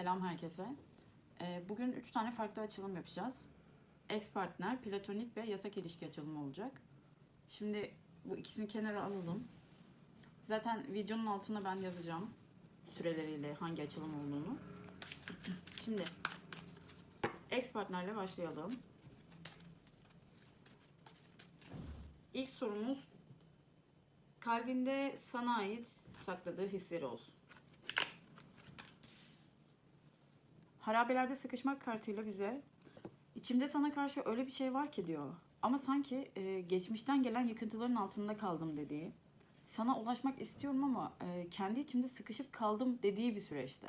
Selam herkese. Ee, Bugün 3 tane farklı açılım yapacağız. Ex partner, platonik ve yasak ilişki açılımı olacak. Şimdi bu ikisini kenara alalım. Zaten videonun altına ben yazacağım süreleriyle hangi açılım olduğunu. Şimdi ex partnerle başlayalım. İlk sorumuz kalbinde sana ait sakladığı hisleri olsun. Harabelerde sıkışmak kartıyla bize içimde sana karşı öyle bir şey var ki diyor. Ama sanki e, geçmişten gelen yıkıntıların altında kaldım dediği, sana ulaşmak istiyorum ama e, kendi içimde sıkışıp kaldım dediği bir süreçte.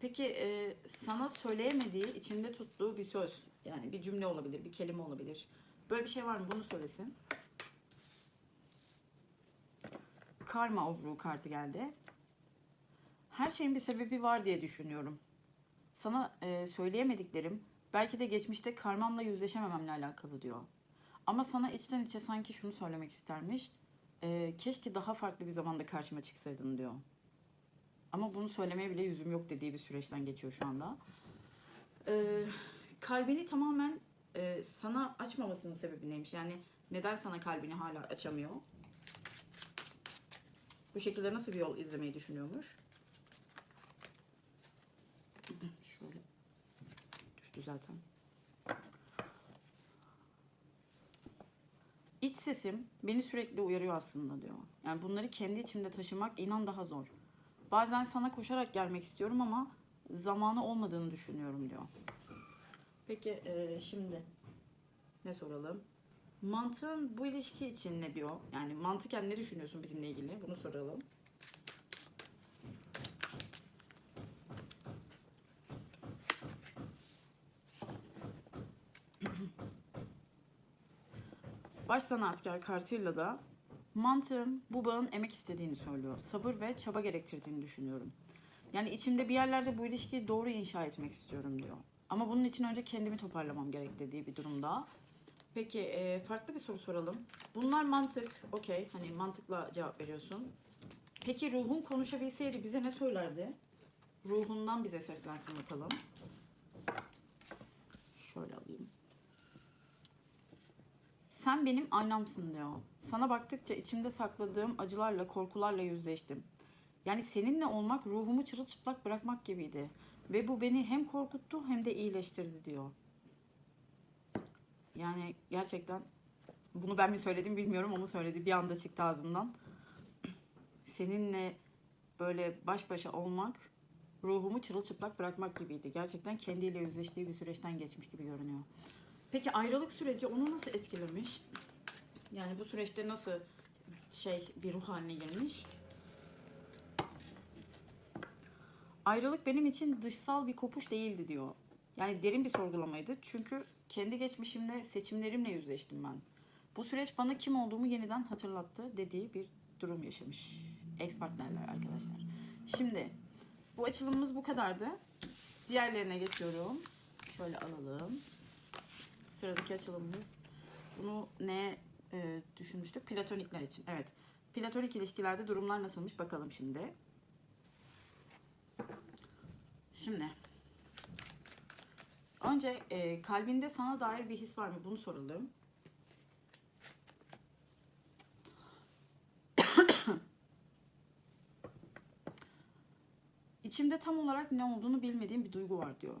Peki e, sana söyleyemediği, içinde tuttuğu bir söz, yani bir cümle olabilir, bir kelime olabilir. Böyle bir şey var mı? Bunu söylesin. Karma obruğu kartı geldi. Her şeyin bir sebebi var diye düşünüyorum. Sana e, söyleyemediklerim belki de geçmişte karmamla yüzleşemememle alakalı diyor. Ama sana içten içe sanki şunu söylemek istermiş. E, keşke daha farklı bir zamanda karşıma çıksaydın diyor. Ama bunu söylemeye bile yüzüm yok dediği bir süreçten geçiyor şu anda. E, kalbini tamamen e, sana açmamasının sebebi neymiş? Yani neden sana kalbini hala açamıyor? Bu şekilde nasıl bir yol izlemeyi düşünüyormuş? Şöyle zaten. İç sesim beni sürekli uyarıyor aslında diyor. Yani bunları kendi içimde taşımak inan daha zor. Bazen sana koşarak gelmek istiyorum ama zamanı olmadığını düşünüyorum diyor. Peki e, şimdi ne soralım? Mantığın bu ilişki için ne diyor? Yani mantıken ne düşünüyorsun bizimle ilgili? Bunu soralım. Baş sanatkar kartıyla da mantığım bu bağın emek istediğini söylüyor. Sabır ve çaba gerektirdiğini düşünüyorum. Yani içimde bir yerlerde bu ilişkiyi doğru inşa etmek istiyorum diyor. Ama bunun için önce kendimi toparlamam gerek dediği bir durumda. Peki e, farklı bir soru soralım. Bunlar mantık, okey. Hani mantıkla cevap veriyorsun. Peki ruhun konuşabilseydi bize ne söylerdi? Ruhundan bize seslensin bakalım. Şöyle alayım. Sen benim aynamsın diyor. Sana baktıkça içimde sakladığım acılarla, korkularla yüzleştim. Yani seninle olmak ruhumu çırılçıplak bırakmak gibiydi. Ve bu beni hem korkuttu hem de iyileştirdi diyor. Yani gerçekten bunu ben mi söyledim bilmiyorum ama söyledi bir anda çıktı ağzımdan. Seninle böyle baş başa olmak ruhumu çırılçıplak bırakmak gibiydi. Gerçekten kendiyle yüzleştiği bir süreçten geçmiş gibi görünüyor. Peki ayrılık süreci onu nasıl etkilemiş? Yani bu süreçte nasıl şey bir ruh haline girmiş? Ayrılık benim için dışsal bir kopuş değildi diyor. Yani derin bir sorgulamaydı. Çünkü kendi geçmişimle, seçimlerimle yüzleştim ben. Bu süreç bana kim olduğumu yeniden hatırlattı dediği bir durum yaşamış. Ex partnerler arkadaşlar. Şimdi bu açılımımız bu kadardı. Diğerlerine geçiyorum. Şöyle alalım. Sıradaki açılımımız. Bunu ne e, düşünmüştük? Platonikler için. Evet. Platonik ilişkilerde durumlar nasılmış bakalım şimdi. Şimdi önce e, kalbinde sana dair bir his var mı? Bunu soralım. İçimde tam olarak ne olduğunu bilmediğim bir duygu var diyor.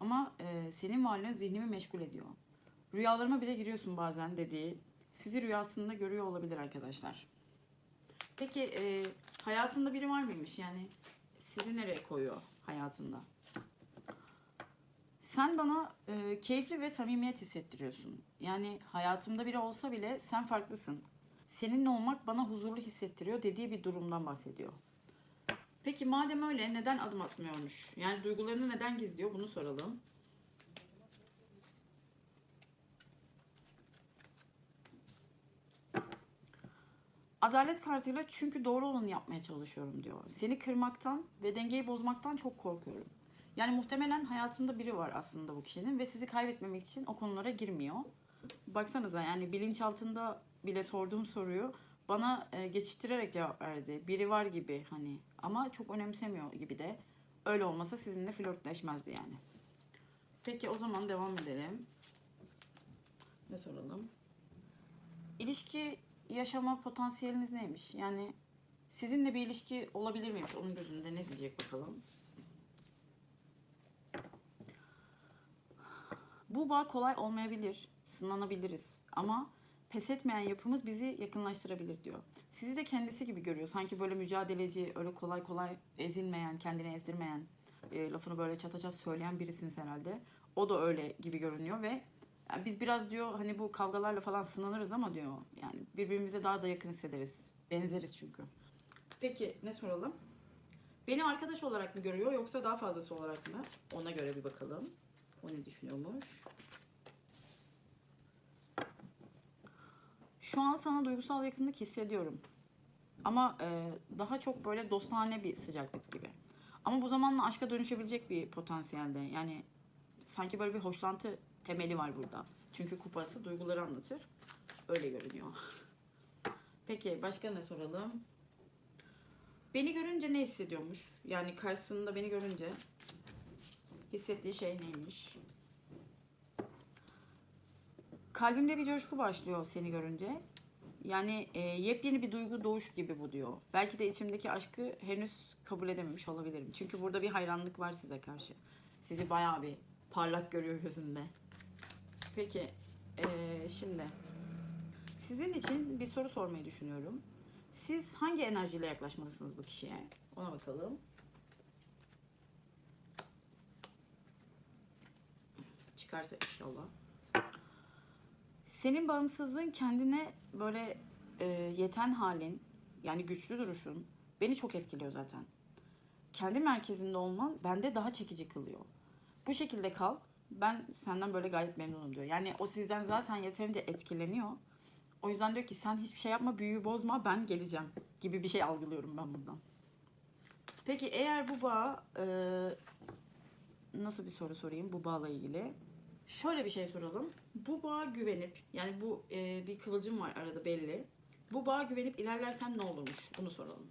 Ama e, senin varlığın zihnimi meşgul ediyor. Rüyalarıma bile giriyorsun bazen dediği. Sizi rüyasında görüyor olabilir arkadaşlar. Peki e, hayatında biri var mıymış? Yani sizi nereye koyuyor hayatında? Sen bana e, keyifli ve samimiyet hissettiriyorsun. Yani hayatımda biri olsa bile sen farklısın. Seninle olmak bana huzurlu hissettiriyor dediği bir durumdan bahsediyor. Peki madem öyle neden adım atmıyormuş? Yani duygularını neden gizliyor bunu soralım. Adalet kartıyla çünkü doğru olanı yapmaya çalışıyorum diyor. Seni kırmaktan ve dengeyi bozmaktan çok korkuyorum. Yani muhtemelen hayatında biri var aslında bu kişinin ve sizi kaybetmemek için o konulara girmiyor. Baksanıza yani bilinçaltında bile sorduğum soruyu bana e, geçiştirerek cevap verdi. Biri var gibi hani ama çok önemsemiyor gibi de. Öyle olmasa sizinle flörtleşmezdi yani. Peki o zaman devam edelim. Ne soralım? İlişki yaşama potansiyeliniz neymiş? Yani sizinle bir ilişki olabilir miymiş? Onun gözünde ne diyecek bakalım. Bu bağ kolay olmayabilir, sınanabiliriz ama pes etmeyen yapımız bizi yakınlaştırabilir diyor. Sizi de kendisi gibi görüyor. Sanki böyle mücadeleci, öyle kolay kolay ezilmeyen, kendini ezdirmeyen, e, lafını böyle çataçat söyleyen birisiniz herhalde. O da öyle gibi görünüyor ve yani biz biraz diyor hani bu kavgalarla falan sınanırız ama diyor yani birbirimize daha da yakın hissederiz. Benzeriz çünkü. Peki ne soralım? Beni arkadaş olarak mı görüyor yoksa daha fazlası olarak mı? Ona göre bir bakalım. O ne düşünüyormuş? Şu an sana duygusal yakınlık hissediyorum. Ama e, daha çok böyle dostane bir sıcaklık gibi. Ama bu zamanla aşka dönüşebilecek bir potansiyelde. Yani sanki böyle bir hoşlantı temeli var burada. Çünkü kupası duyguları anlatır. Öyle görünüyor. Peki başka ne soralım? Beni görünce ne hissediyormuş? Yani karşısında beni görünce hissettiği şey neymiş? Kalbimde bir coşku başlıyor seni görünce. Yani e, yepyeni bir duygu doğuş gibi bu diyor. Belki de içimdeki aşkı henüz kabul edememiş olabilirim. Çünkü burada bir hayranlık var size karşı. Sizi bayağı bir parlak görüyor gözünde. Peki e, şimdi sizin için bir soru sormayı düşünüyorum. Siz hangi enerjiyle yaklaşmalısınız bu kişiye? Ona bakalım. Çıkarsa inşallah. Senin bağımsızlığın kendine böyle e, yeten halin, yani güçlü duruşun beni çok etkiliyor zaten. Kendi merkezinde olman bende daha çekici kılıyor. Bu şekilde kal. Ben senden böyle gayet memnunum diyor. Yani o sizden zaten yeterince etkileniyor. O yüzden diyor ki sen hiçbir şey yapma, büyüyü bozma, ben geleceğim gibi bir şey algılıyorum ben buradan. Peki eğer bu bağ e, nasıl bir soru sorayım bu bağla ilgili? Şöyle bir şey soralım. Bu bağa güvenip yani bu e, bir kıvılcım var arada belli. Bu bağa güvenip ilerlersem ne olurmuş? Bunu soralım.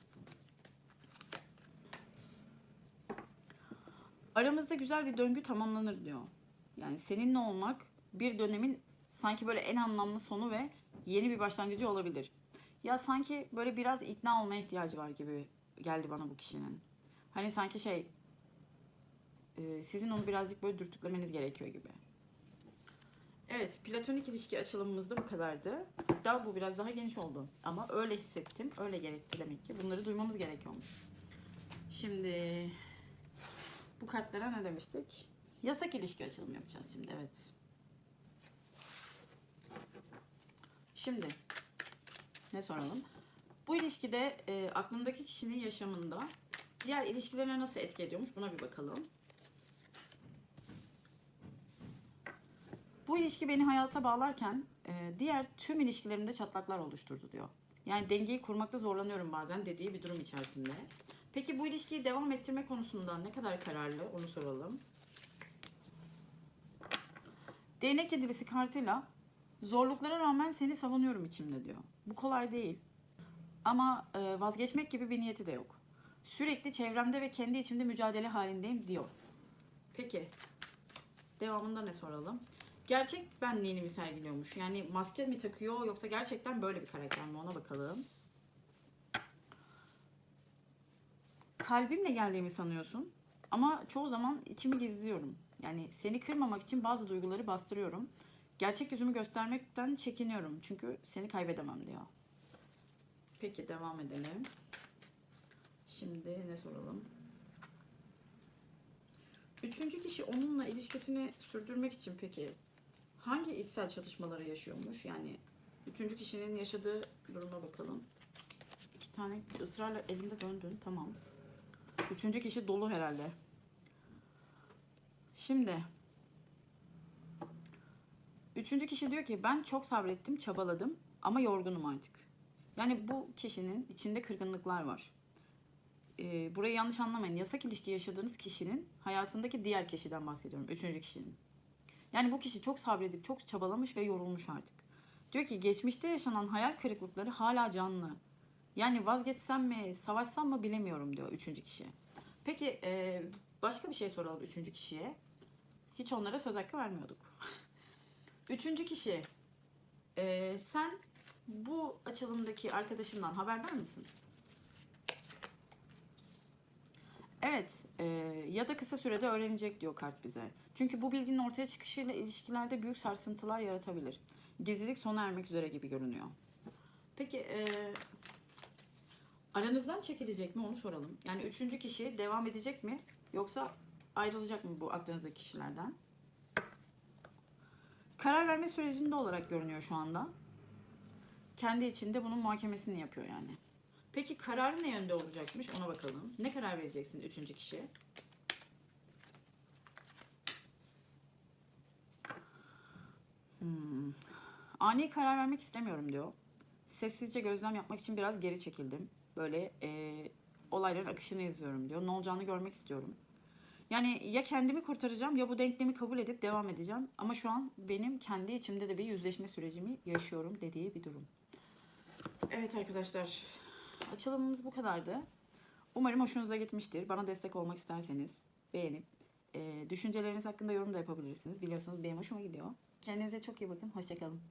Aramızda güzel bir döngü tamamlanır diyor. Yani seninle olmak bir dönemin sanki böyle en anlamlı sonu ve yeni bir başlangıcı olabilir. Ya sanki böyle biraz ikna olmaya ihtiyacı var gibi geldi bana bu kişinin. Hani sanki şey e, sizin onu birazcık böyle dürtüklemeniz gerekiyor gibi. Evet, platonik ilişki açılımımız da bu kadardı. Hatta bu biraz daha geniş oldu. Ama öyle hissettim, öyle gerekti demek ki. Bunları duymamız gerekiyormuş. Şimdi bu kartlara ne demiştik? Yasak ilişki açılımı yapacağız şimdi, evet. Şimdi ne soralım? Bu ilişkide e, aklındaki kişinin yaşamında diğer ilişkilerine nasıl etki ediyormuş buna bir bakalım. Bu ilişki beni hayata bağlarken e, diğer tüm ilişkilerimde çatlaklar oluşturdu diyor. Yani dengeyi kurmakta zorlanıyorum bazen dediği bir durum içerisinde. Peki bu ilişkiyi devam ettirme konusunda ne kadar kararlı onu soralım. Değnek yedilisi kartıyla zorluklara rağmen seni savunuyorum içimde diyor. Bu kolay değil. Ama e, vazgeçmek gibi bir niyeti de yok. Sürekli çevremde ve kendi içimde mücadele halindeyim diyor. Peki devamında ne soralım? Gerçek benliğini mi sergiliyormuş? Yani maske mi takıyor yoksa gerçekten böyle bir karakter mi? Ona bakalım. Kalbimle geldiğimi sanıyorsun. Ama çoğu zaman içimi gizliyorum. Yani seni kırmamak için bazı duyguları bastırıyorum. Gerçek yüzümü göstermekten çekiniyorum. Çünkü seni kaybedemem diyor. Peki devam edelim. Şimdi ne soralım? Üçüncü kişi onunla ilişkisini sürdürmek için peki hangi içsel çatışmaları yaşıyormuş? Yani üçüncü kişinin yaşadığı duruma bakalım. İki tane ısrarla elinde döndün. Tamam. Üçüncü kişi dolu herhalde. Şimdi Üçüncü kişi diyor ki ben çok sabrettim, çabaladım ama yorgunum artık. Yani bu kişinin içinde kırgınlıklar var. Ee, burayı yanlış anlamayın. Yasak ilişki yaşadığınız kişinin hayatındaki diğer kişiden bahsediyorum. Üçüncü kişinin. Yani bu kişi çok sabredip çok çabalamış ve yorulmuş artık. Diyor ki geçmişte yaşanan hayal kırıklıkları hala canlı. Yani vazgeçsem mi, savaşsam mı bilemiyorum diyor üçüncü kişi. Peki e, başka bir şey soralım üçüncü kişiye. Hiç onlara söz hakkı vermiyorduk. Üçüncü kişi. e, sen bu açılımdaki arkadaşından haberdar mısın? Evet e, ya da kısa sürede öğrenecek diyor kart bize. Çünkü bu bilginin ortaya çıkışıyla ilişkilerde büyük sarsıntılar yaratabilir. Gezilik sona ermek üzere gibi görünüyor. Peki e, aranızdan çekilecek mi onu soralım. Yani üçüncü kişi devam edecek mi yoksa ayrılacak mı bu aklınızdaki kişilerden? Karar verme sürecinde olarak görünüyor şu anda. Kendi içinde bunun muhakemesini yapıyor yani. Peki kararı ne yönde olacakmış ona bakalım. Ne karar vereceksin üçüncü kişi? Hmm. Ani karar vermek istemiyorum diyor. Sessizce gözlem yapmak için biraz geri çekildim. Böyle e, olayların akışını izliyorum diyor. Ne olacağını görmek istiyorum. Yani ya kendimi kurtaracağım ya bu denklemi kabul edip devam edeceğim. Ama şu an benim kendi içimde de bir yüzleşme sürecimi yaşıyorum dediği bir durum. Evet arkadaşlar açılımımız bu kadardı. Umarım hoşunuza gitmiştir. Bana destek olmak isterseniz beğenip e, düşünceleriniz hakkında yorum da yapabilirsiniz. Biliyorsunuz benim hoşuma gidiyor. Kendinize çok iyi bakın. Hoşçakalın.